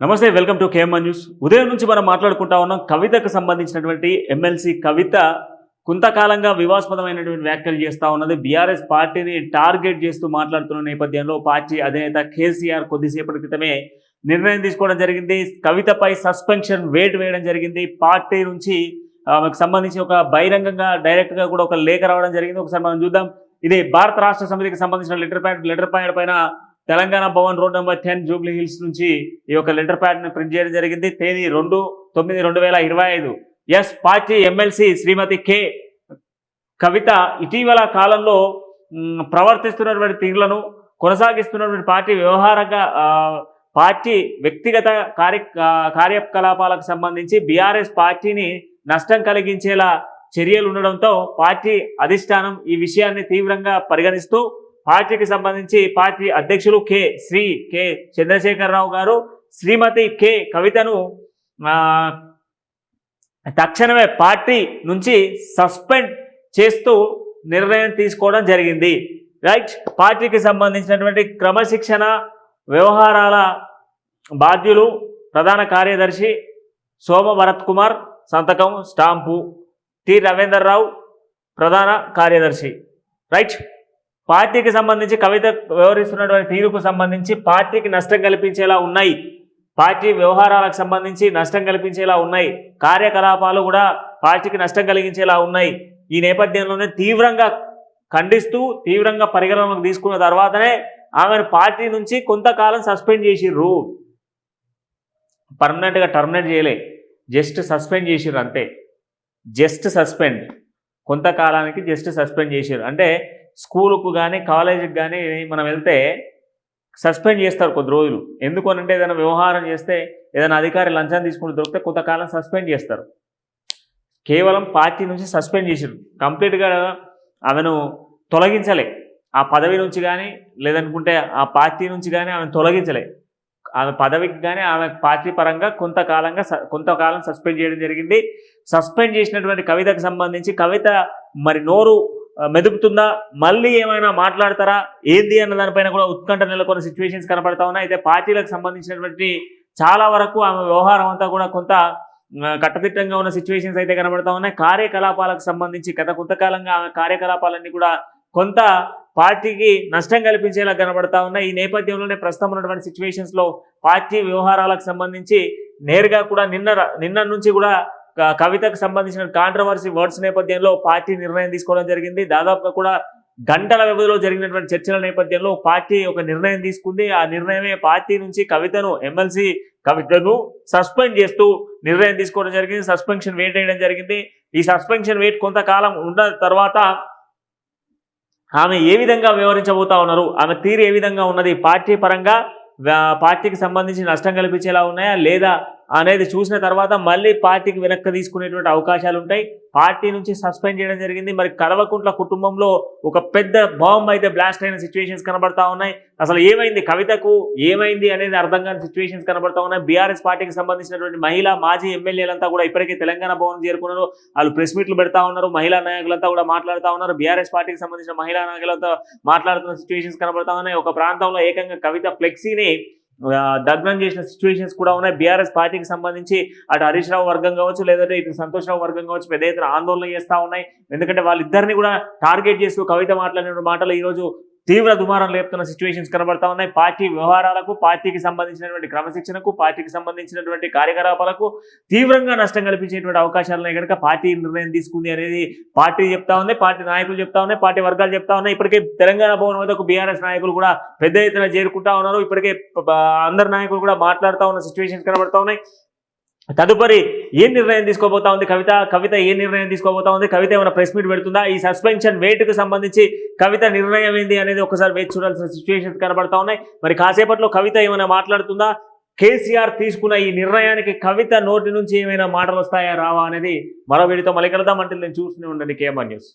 నమస్తే welcome to KMR news. ఉదయం నుంచి మనం మాట్లాడుకుంటా ఉన్నాం కవితకు సంబంధించినటువంటి ఎమ్మెల్సీ కవిత. కొంతకాలంగా వివాస్పదమైనటువంటి వ్యాఖ్యలు చేస్తూ ఉన్నది. బీఆర్ఎస్ పార్టీని టార్గెట్ చేస్తూ మాట్లాడుతున్న నేపథ్యంలో పార్టీ అధినేత కేసీఆర్ కొద్దిసేపటి క్రితమే నిర్ణయం తీసుకోవడం జరిగింది. కవితపై సస్పెన్షన్ వేట్ వేయడం జరిగింది. పార్టీ నుంచి ఆమెకు సంబంధించి ఒక బహిరంగంగా డైరెక్ట్గా కూడా ఒక లేఖ రావడం జరిగింది. ఒకసారి మనం చూద్దాం. ఇది భారత రాష్ట్ర సమితికి సంబంధించిన లెటర్ ప్యాడ్ లెటర్ ప్యాడ్ పైన Telangana Bhavan road number ten Jubilee Hills నుంచి ఈ యొక్క లెటర్ ప్యాడ్ను ప్రింట్ చేయడం జరిగింది. తేదీ రెండు తొమ్మిది రెండు వేల ఇరవై ఐదు. S party MLC Shrimati K. Kavitha ఇటీవల కాలంలో ప్రవర్తిస్తున్నటువంటి తీరులను కొనసాగిస్తున్నటువంటి పార్టీ వ్యవహారంగా పార్టీ వ్యక్తిగత కార్య కార్యకలాపాలకు సంబంధించి బీఆర్ఎస్ పార్టీని నష్టం కలిగించేలా చర్యలు ఉండడంతో పార్టీ అధిష్టానం ఈ విషయాన్ని తీవ్రంగా పరిగణిస్తూ పార్టీకి సంబంధించి పార్టీ అధ్యక్షులు కె శ్రీ కె చంద్రశేఖరరావు గారు శ్రీమతి కె కవితను తక్షణమే పార్టీ నుంచి సస్పెండ్ చేస్తూ నిర్ణయం తీసుకోవడం జరిగింది. రైట్ పార్టీకి సంబంధించినటువంటి క్రమశిక్షణ వ్యవహారాల బాధ్యులు ప్రధాన కార్యదర్శి సోమ భరత్ కుమార్ సంతకం స్టాంపు టి రవీందర్ రావు ప్రధాన కార్యదర్శి. రైట్ పార్టీకి సంబంధించి కవిత వ్యవహరిస్తున్నటువంటి తీరుకు సంబంధించి పార్టీకి నష్టం కల్పించేలా ఉన్నాయి. పార్టీ వ్యవహారాలకు సంబంధించి నష్టం కల్పించేలా ఉన్నాయి. కార్యకలాపాలు కూడా పార్టీకి నష్టం కలిగించేలా ఉన్నాయి. ఈ నేపథ్యంలోనే తీవ్రంగా ఖండిస్తూ తీవ్రంగా పరిగణనలోకి తీసుకున్న తర్వాతనే ఆమెను పార్టీ నుంచి కొంతకాలం సస్పెండ్ చేసిర్రు. పర్మనెంట్గా టర్మినేట్ చేయలే. జస్ట్ సస్పెండ్ చేసిర్రు అంతే. Just suspend. కొంతకాలానికి జస్ట్ సస్పెండ్ చేసారు అంటే స్కూలుకు కానీ కాలేజీకి కానీ మనం వెళ్తే సస్పెండ్ చేస్తారు కొద్ది రోజులు. ఎందుకు అంటే ఏదైనా వ్యవహారం చేస్తే ఏదైనా అధికారి లంచం తీసుకుని దొరికితే కొంతకాలం సస్పెండ్ చేస్తారు. కేవలం పార్టీ నుంచి సస్పెండ్ చేసారు. కంప్లీట్గా ఆమెను తొలగించలే. ఆ పదవి నుంచి కానీ లేదనుకుంటే ఆ పార్టీ నుంచి కానీ ఆమెను తొలగించలే. ఆమె పదవికి కానీ ఆమె పార్టీ పరంగా కొంతకాలంగా స- కొంతకాలం సస్పెండ్ చేయడం జరిగింది. సస్పెండ్ చేసినటువంటి కవితకు సంబంధించి కవిత మరి నోరు మెదుపుతుందా? మళ్ళీ ఏమైనా మాట్లాడతారా? ఏంది అన్న దానిపైన కూడా ఉత్కంఠ నెలకొన్న సిచ్యువేషన్స్ కనపడతా ఉన్నాయి. అయితే పార్టీలకు సంబంధించినటువంటి చాలా వరకు ఆమె వ్యవహారం అంతా కూడా కొంత కట్టదిట్టంగా ఉన్న సిచ్యువేషన్స్ అయితే కనబడతా ఉన్నాయి. కార్యకలాపాలకు సంబంధించి గత కొంతకాలంగా ఆమె కార్యకలాపాలన్నీ కూడా కొంత పార్టీకి నష్టం కల్పించేలా కనబడతా ఉన్నాయి. ఈ నేపథ్యంలోనే ప్రస్తుతం ఉన్నటువంటి సిచ్యువేషన్స్లో పార్టీ వ్యవహారాలకు సంబంధించి నేరుగా కూడా నిన్న నిన్న నుంచి కూడా కవితకు సంబంధించిన కాంట్రవర్సీ వర్డ్స్ నేపథ్యంలో పార్టీ నిర్ణయం తీసుకోవడం జరిగింది. దాదాపుగా కూడా గంటల వ్యవధిలో జరిగినటువంటి చర్చల నేపథ్యంలో పార్టీ ఒక నిర్ణయం తీసుకుంది. ఆ నిర్ణయమే పార్టీ నుంచి కవితను ఎమ్మెల్సీ కవితను సస్పెండ్ చేస్తూ నిర్ణయం తీసుకోవడం జరిగింది. సస్పెన్షన్ వెయిట్ వేయడం జరిగింది. ఈ సస్పెన్షన్ వెయిట్ కొంతకాలం ఉన్న తర్వాత ఆమె ఏ విధంగా వ్యవహరించబోతా ఉన్నారు? ఆమె తీరు ఏ విధంగా ఉన్నది? పార్టీ పరంగా పార్టీకి సంబంధించి నష్టం కల్పించేలా ఉన్నాయా? లేదా అనేది చూసిన తర్వాత మళ్ళీ పార్టీకి వెనక్కి తీసుకునేటువంటి అవకాశాలు ఉంటాయి. పార్టీ నుంచి సస్పెండ్ చేయడం జరిగింది. మరి కల్వకుంట్ల కుటుంబంలో ఒక పెద్ద బాంబ్ అయితే బ్లాస్ట్ అయిన సిచ్యువేషన్స్ కనబడతా ఉన్నాయి. అసలు ఏమైంది? కవితకు ఏమైంది అనేది అర్థం కాని సిచ్యువేషన్స్ కనబడతా ఉన్నాయి. బీఆర్ఎస్ పార్టీకి సంబంధించినటువంటి మహిళా మాజీ ఎమ్మెల్యేలంతా కూడా ఇప్పటికే తెలంగాణ భవన్ చేరుకున్నారు. వాళ్ళు ప్రెస్ మీట్లు పెడతా ఉన్నారు. మహిళా నాయకులంతా కూడా మాట్లాడుతూ ఉన్నారు. బీఆర్ఎస్ పార్టీకి సంబంధించిన మహిళా నాయకులతో మాట్లాడుతున్న సిచ్యువేషన్స్ కనబడతా ఉన్నాయి. ఒక ప్రాంతంలో ఏకంగా కవిత ఫ్లెక్సీని దగ్నం చేసిన సిచ్యువేషన్స్ కూడా ఉన్నాయి. బీఆర్ఎస్ పార్టీకి సంబంధించి అటు హరీష్ రావు వర్గం కావచ్చు లేదంటే ఇటు సంతోష్ రావు వర్గం కావచ్చు పెద్ద ఎత్తున ఆందోళన చేస్తూ ఉన్నాయి. ఎందుకంటే వాళ్ళిద్దరిని కూడా టార్గెట్ చేస్తూ కవిత మాట్లాడిన మాటలు ఈ రోజు తీవ్ర దుమారం లేపుతున్న సిచ్యువేషన్స్ కనబడతా ఉన్నాయి. పార్టీ వ్యవహారాలకు పార్టీకి సంబంధించినటువంటి క్రమశిక్షణకు పార్టీకి సంబంధించినటువంటి కార్యకలాపాలకు తీవ్రంగా నష్టం కల్పించేటువంటి అవకాశాలు కనుక పార్టీ నిర్ణయం తీసుకుంది అనేది పార్టీ చెప్తా ఉంది పార్టీ నాయకులు చెప్తా ఉన్నాయి పార్టీ వర్గాలు చెప్తా ఉన్నాయి. ఇప్పటికే తెలంగాణ భవన్ వద్దకు బీఆర్ఎస్ నాయకులు కూడా పెద్ద ఎత్తున చేరుకుంటా ఉన్నారు. ఇప్పటికే అందరు నాయకులు కూడా మాట్లాడుతూ ఉన్న సిచ్యువేషన్స్ కనబడతా ఉన్నాయి. తదుపరి ఏం నిర్ణయం తీసుకోబోతా ఉంది? కవిత కవిత ఏ నిర్ణయం తీసుకోబోతా ఉంది? కవిత ఏమైనా ప్రెస్ మీట్ పెడుతుందా? ఈ సస్పెన్షన్ వేటుకు సంబంధించి కవిత నిర్ణయం ఏంది అనేది ఒకసారి వేచి చూడాల్సిన సిచ్యువేషన్స్ కనబడతా ఉన్నాయి. మరి కాసేపట్లో కవిత ఏమైనా మాట్లాడుతుందా? కేసీఆర్ తీసుకున్న ఈ నిర్ణయానికి కవిత నోటి నుంచి ఏమైనా మాటలు వస్తాయా రావా అనేది మరో వీడితో మళ్ళీ కలుద్దాం. అంటే నేను చూస్తూనే ఉండండి కేఎంఆర్ న్యూస్.